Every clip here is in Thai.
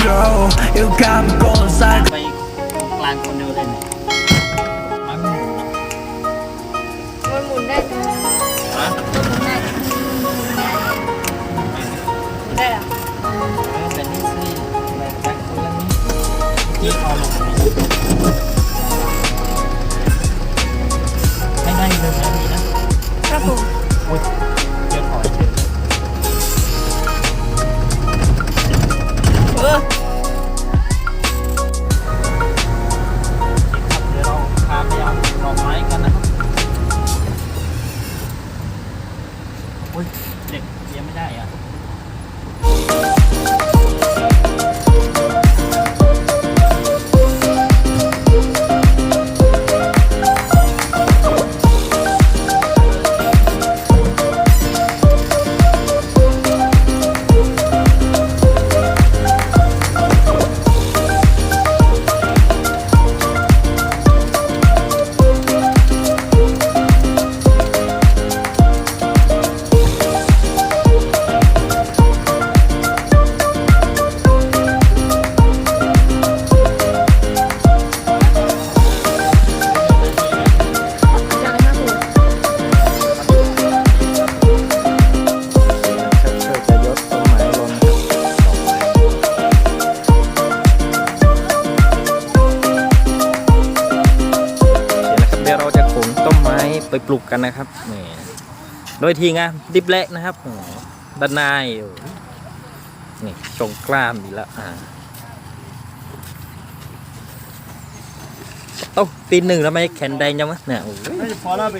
grow You got me going psycho ไปตรงกลางคนเดียวเลยเนี่ยมันหมุนมันหมุน เด็กเรียงไม่ได้อะ ไม้ไปปลูกกันนะครับนี่โดยทีงานดิบเละนะครับอ๋อด้านในโอ้ยนี่ชงกล้ามอีกแล้วอ่าโอ้าตีหนึ่งแล้วไม่แขนแดงยังวะเนี่ยโอ้ยไม่พอแล้วไป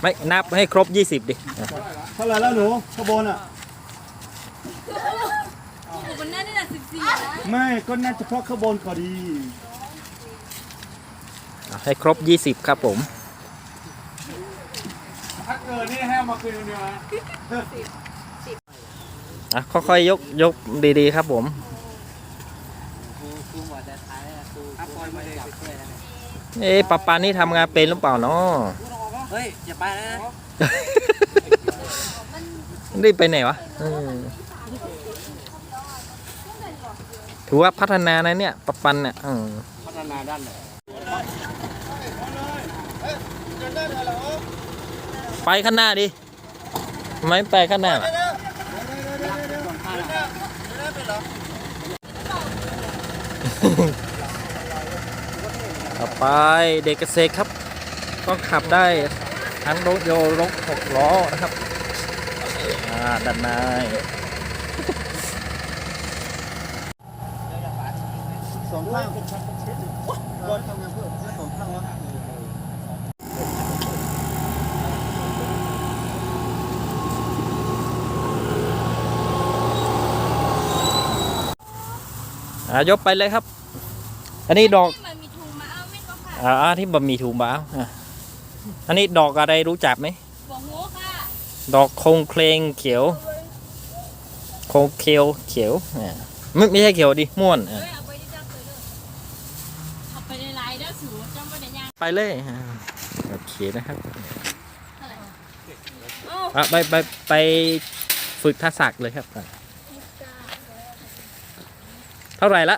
ไม่นับให้ครบ20ดิอะเท่าไหร่แล้วหนูขบวนอะมันน่าจะสิบสี่นะไม่ก็น่าจะเพราะขบวนก็ดีเอาให้ครบ20ครับผม ถ้าเกิดนี่ให้มาคืนเดียวนะอะค่อยๆยกยกดีๆครับผมเอ๊ะปะปานี่ทำงานเป็นหรือเปล่าเนาะ เฮ้ย อย่าไปนะ รีบไปไหนวะเออถือว่าพัฒนานะเนี่ยปะปันเนี่ยเออ พัฒนาด้านไหนไปข้างหน้าดิทำไมไม่ไปข้างหน้าล่ะต่อไปเด็กเกษตรครับ ต้องขับได้ทั้งรถโยรถหกล้อนะครับอ่าด้านในสองข้างรถทำงานเพื่อสองข้างวะ อ่ายกไปเลยครับ อันนี้ดอกมันมีถุงมาเอาไม่ก็ค่ะอ่าที่บะหมี่ถุงบ้าวอะอันนี้ดอกอะไรรู้จักไหมบอกโง่ค่ะดอกคงเคลงเขียว คงเคลเขียวอ่าไม่ไม่ใช่เขียวดิม่วนอะเฮ้ยเอาไปที่เจ้าเคยเลยเอาไปในไลน์เด้อสูจำไปในย่างไปเลยอ่าโอเคนะครับเท่าไหร่อะไปไปไปฝึกทักษะเลยครับอะ เท่าไหร่ละ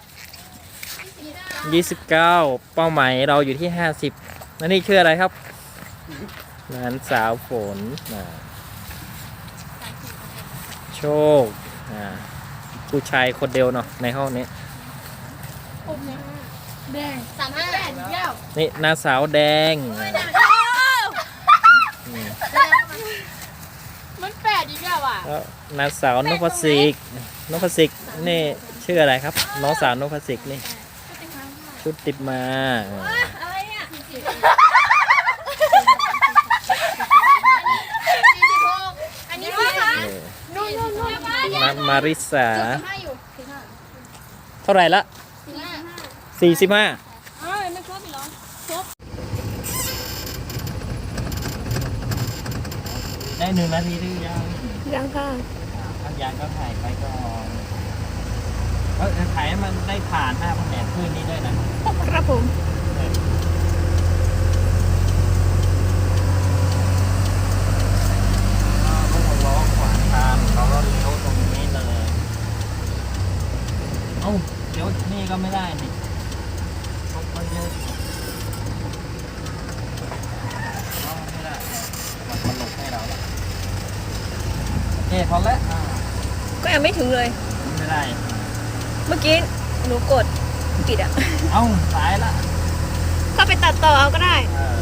ยี่สิบเก้าเป้าหมายเราอยู่ที่ห้าสิบนั่นนี่ชื่ออะไรครับหลานสาวฝนอ่าโชคอ่าผู้ชายคนเดียวเนาะในห้องนี้ผมเนี่ยแดงสามห้าแปดเก้านี่นางสาวแดงมันแปดอีกแล้วอะแล้วนางสาวนพสิกนพสิกนี่ ชื่ออะไรครับ น้องสาวนพสิกนี่ ชุดติดมาเอออะไรอะสี่สิบหกอันนี้สี่สิบเออนู่นนู่นนู่นนามาริสาห้าอยู่สี่ห้าเท่าไหร่ละสี่ห้าสี่สิบห้าอ้าวไม่ครบอีกเหรอครบได้หนึ่งนาทีหรือยังยังค่ะถ้ายังก็ถ่ายไปก่อน เออถ่ายให้มันได้ผ่านหน้าแผนกขึ้นนี้ด้วยนะ ครับผม ก็ต้องล้อขวางทางเราก็เลี้ยวตรงนี้เลย เอ้าก็ไม่ได้นี่เขาก็เยอะเอาไม่ได้มันมันหลบให้เราแล้วเอ๊ะพอแล้วอ่าก็ยังไม่ถึงเลย ไม่ได้ เมื่อกี้หนูกดปิดอะ เอ้าสายละก็ไปตัดต่อเอาก็ได้ เออ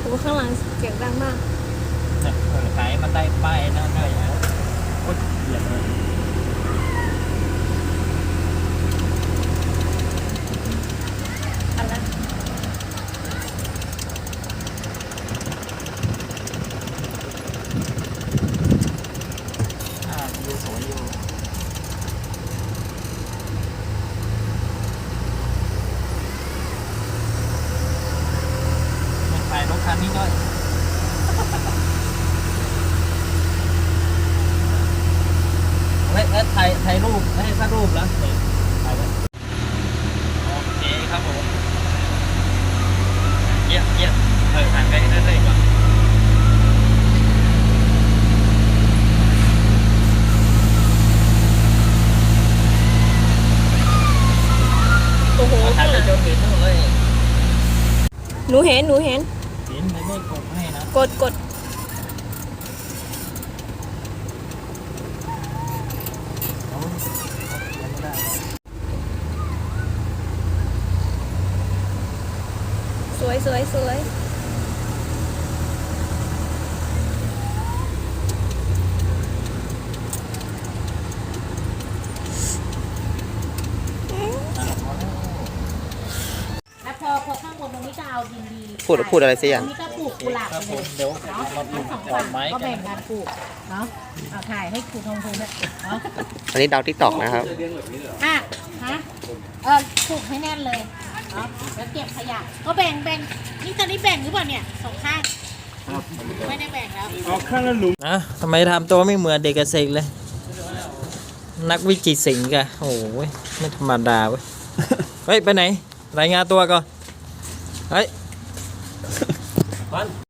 โอ้ข้างหลังเสียงดังมาก เนี่ยเออสายมันได้ป้ายนั่นเลยนะโคตรเบียดเลย อันนั้น อ่าดูสวยอยู่ไม่ถ่ายรถคันนี้ด้วย เฮ้ยเอ้ย ถ่ายถ่ายรูปให้สักรูปแล้วเดี๋ยวถ่ายไว้โอเคครับผมเยี่ยมเยี่ยมเออถ่ายไปเรื่อยๆก่อนโอ้โหถ่ายไปจนถึงนู่นเลยหนูเห็นหนูเห็นเห็นไม่ได้กดให้นะกดกด เอาเอาไม่ได้ สวยสวยสวยแล้วพอพอข้างบนตรงนี้จะเอาดินดีพูดพูดอะไรสักอย่างตรงนี้ก็ปลูกกุหลาบคไปรับผเลมยเดี๋ยวเนาะมาปลูทั้กงสองดอฝั่กงไม้ก็กันแบ่งกันปลูกเนาะเอาถ่ายให้ครูทองภูมิด้วยเนาะอันนี้ดาวทิกตอกนะครับ อะฮะเออปลูกให้แน่นเลย เนาะแล้วเก็บขยะก็แบ่งแบ่งนี่ตอนนี้แบ่งหรือเปล่าเนี่ยสองข้างไม่ได้แบ่งแล้วนะทำไมทำตัวไม่เหมือนเด็กเกษตรเลย นักวิจิตรศิลป์กะโอ้ยไม่ธรรมดาเว้ยเฮ้ยไปไหน รายงานตัวก่อนเฮ้ย